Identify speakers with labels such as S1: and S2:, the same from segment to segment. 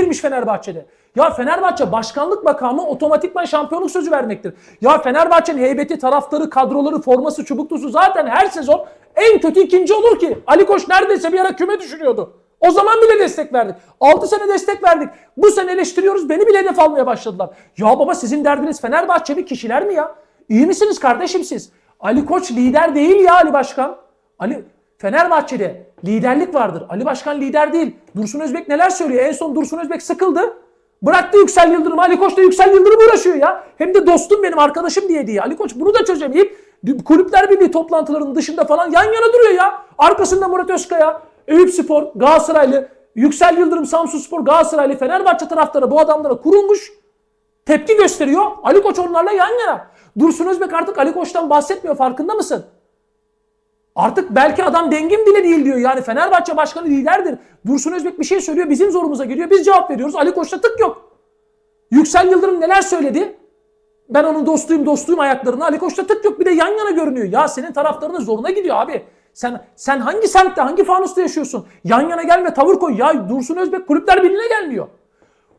S1: girmiş Fenerbahçe'de. Ya Fenerbahçe başkanlık makamı otomatikman şampiyonluk sözü vermektir. Ya Fenerbahçe'nin heybeti, taraftarı, kadroları, forması, çubuklusu zaten her sezon en kötü ikinci olur ki. Ali Koç neredeyse bir ara küme düşürüyordu. O zaman bile destek verdik. 6 sene destek verdik. Bu sene eleştiriyoruz. Beni bile hedef almaya başladılar. Ya baba sizin derdiniz Fenerbahçeli kişiler mi ya? İyi misiniz kardeşim siz? Ali Koç lider değil ya Ali Başkan. Ali Fenerbahçe'de liderlik vardır. Ali Başkan lider değil. Dursun Özbek neler söylüyor? En son Dursun Özbek sıkıldı. Bıraktı Yüksel Yıldırım. Ali Koç da Yüksel Yıldırım uğraşıyor ya. Hem de dostum benim arkadaşım diye diye. Ali Koç bunu da çözemeyip kulüpler birliği toplantılarının dışında falan yan yana duruyor ya. Arkasında Murat Özkaya, Eyüp Spor, Galatasaraylı, Yüksel Yıldırım, Samsun Spor, Galatasaraylı, Fenerbahçe taraftarı bu adamlara kurulmuş. Tepki gösteriyor. Ali Koç onlarla yan yana. Dursun Özbek artık Ali Koç'tan bahsetmiyor farkında mısın? Artık belki adam dengim bile değil diyor. Yani Fenerbahçe başkanı liderdir. Dursun Özbek bir şey söylüyor bizim zorumuza geliyor. Biz cevap veriyoruz. Ali Koç'ta tık yok. Yüksel Yıldırım neler söyledi? Ben onun dostuyum dostuyum ayaklarına. Ali Koç'ta tık yok bir de yan yana görünüyor. Ya senin taraftarının zoruna gidiyor abi. Sen sen hangi semtte hangi fanusta yaşıyorsun? Yan yana gelme tavır koy. Ya Dursun Özbek kulüpler birliğine gelmiyor.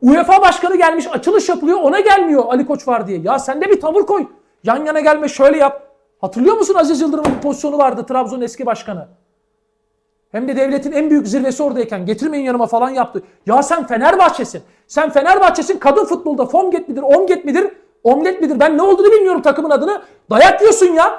S1: UEFA başkanı gelmiş açılış yapılıyor ona gelmiyor Ali Koç var diye. Ya sen de bir tavır koy. Yan yana gelme şöyle yap. Hatırlıyor musun Aziz Yıldırım'ın bir pozisyonu vardı Trabzon'un eski başkanı. Hem de devletin en büyük zirvesi oradayken getirmeyin yanıma falan yaptı. Ya sen Fenerbahçesin. Sen Fenerbahçesin kadın futbolda Fomget midir, Omget midir, Omlet midir ben ne olduğunu bilmiyorum takımın adını. Dayak yiyorsun ya.